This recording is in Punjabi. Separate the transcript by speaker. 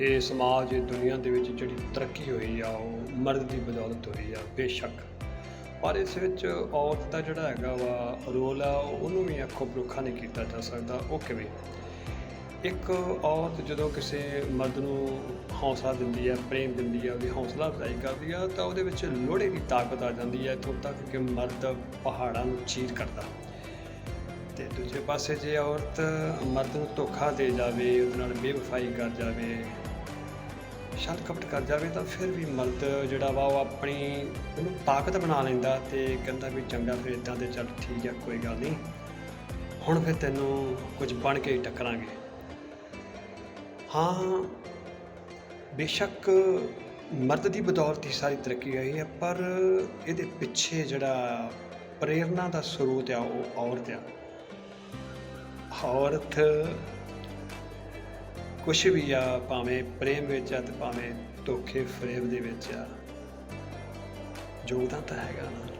Speaker 1: ਇਹ ਸਮਾਜ ਦੁਨੀਆ ਦੇ ਵਿੱਚ ਜਿਹੜੀ ਤਰੱਕੀ ਹੋਈ ਆ, ਉਹ ਮਰਦ ਦੀ ਬਦੌਲਤ ਹੋਈ ਆ, ਬੇਸ਼ੱਕ। ਪਰ ਇਸ ਵਿੱਚ ਔਰਤ ਦਾ ਜਿਹੜਾ ਹੈਗਾ ਵਾ ਰੋਲ ਆ, ਉਹਨੂੰ ਵੀ ਅੱਖੋਂ ਪਰੋਖਾ ਨਹੀਂ ਕੀਤਾ ਜਾ ਸਕਦਾ। ਉਹ ਕਿਵੇਂ? ਇੱਕ ਔਰਤ ਜਦੋਂ ਕਿਸੇ ਮਰਦ ਨੂੰ ਹੌਸਲਾ ਦਿੰਦੀ ਹੈ ਪ੍ਰੇਮ ਦਿੰਦੀ ਹੈ ਉਹਦੀ ਹੌਸਲਾ ਅਫਜ਼ਾਈ ਕਰਦੀ ਆ, ਤਾਂ ਉਹਦੇ ਵਿੱਚ ਲੋਹੜੇ ਦੀ ਤਾਕਤ ਆ ਜਾਂਦੀ ਹੈ ਇੱਥੋਂ ਤੱਕ ਕਿ ਮਰਦ ਪਹਾੜਾਂ ਨੂੰ ਚੀਰ ਕਰਦਾ। ਤੇ ਦੂਜੇ ਪਾਸੇ ਜੇ ਔਰਤ ਮਰਦ ਨੂੰ ਧੋਖਾ ਦੇ ਜਾਵੇ, ਉਹਦੇ ਨਾਲ ਬੇਵਫਾਈ ਕਰ ਜਾਵੇ ਛਲ ਕਪਟ ਕਰ ਜਾਵੇ ਤਾਂ ਫਿਰ ਵੀ ਮਰਦ ਜਿਹੜਾ ਵਾ ਉਹ ਆਪਣੀ ਉਹਨੂੰ ਤਾਕਤ ਬਣਾ ਲੈਂਦਾ ਤੇ ਕਹਿੰਦਾ ਵੀ ਚੰਗਾ ਫਿਰ ਇਦਾਂ ਦੇ ਚੱਲ ਠੀਕ ਆ, ਕੋਈ ਗੱਲ ਨਹੀਂ। ਹੁਣ ਫਿਰ ਤੈਨੂੰ ਕੁਝ ਬਣ ਕੇ ਹੀ ਟੱਕਰਾਂਗੇ। ਹਾਂ, ਬੇਸ਼ੱਕ ਮਰਦ ਦੀ ਬਦੌਲਤ ਹੀ ਸਾਰੀ ਤਰੱਕੀ ਹੋਈ ਹੈ, ਪਰ ਇਹਦੇ ਪਿੱਛੇ ਜਿਹੜਾ ਪ੍ਰੇਰਣਾ ਦਾ ਸਰੋਤ ਆ, ਉਹ ਔਰਤ ਆ। ਔਰਤ ਕੁਛ ਵੀ ਆ, ਭਾਵੇਂ ਪ੍ਰੇਮ ਵਿੱਚ ਆ ਤੇ ਭਾਵੇਂ ਧੋਖੇ ਫਰੇਬ ਦੇ ਵਿੱਚ ਆ, ਯੋਗਦਾਨ ਤਾਂ ਹੈਗਾ ਨਾ।